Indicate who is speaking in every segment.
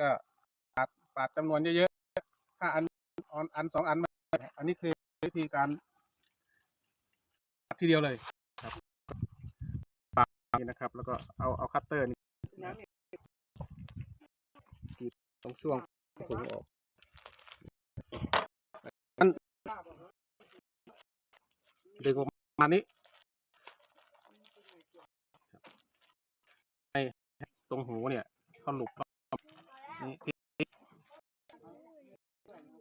Speaker 1: ก็ปาดปาดจำนวนเยอะๆถ้าอันอันอันสองอันม่อันนี้คือวิธีการปาดทีเดียวเลยครับปาดนี่นะครับ แล้วก็เอาเอาคัตเตอร์นี่กีดตรงช่วงถุงออกมันดึงออกมานี้ตรงหูเนี่ยเขาหลุดเข้า นี่พลิก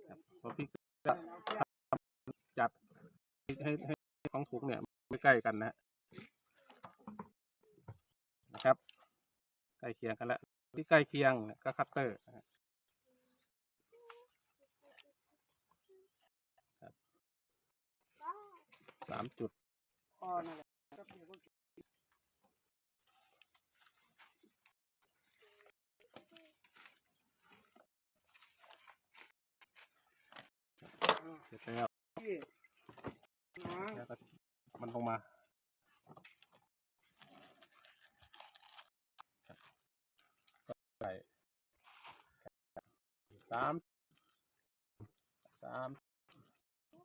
Speaker 1: ครับพอพลิกก็จัดให้ให้ให้ของถุงเนี่ยไม่ใกล้กันนะนะครับใกล้เคียงกันแล้วที่ใกล้เคียงก็คัตเตอร์นะฮะครับสามจุด เสร็จแล้วแล้วก็มันลงมาก็ใส่สามสาม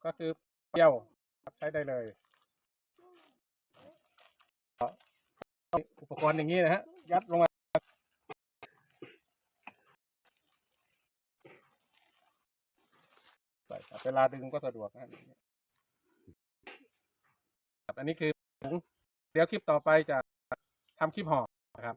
Speaker 1: ก็คือเปรี้ยวครับใช้ได้เลย อุปกรณ์อย่างนี้นะฮะ ยัดลงมา ใส่ครับ เวลาดึงก็สะดวกนะครับอันนี้คือถุงเดี๋ยวคลิปต่อไปจะทำคลิปห่อนะครับ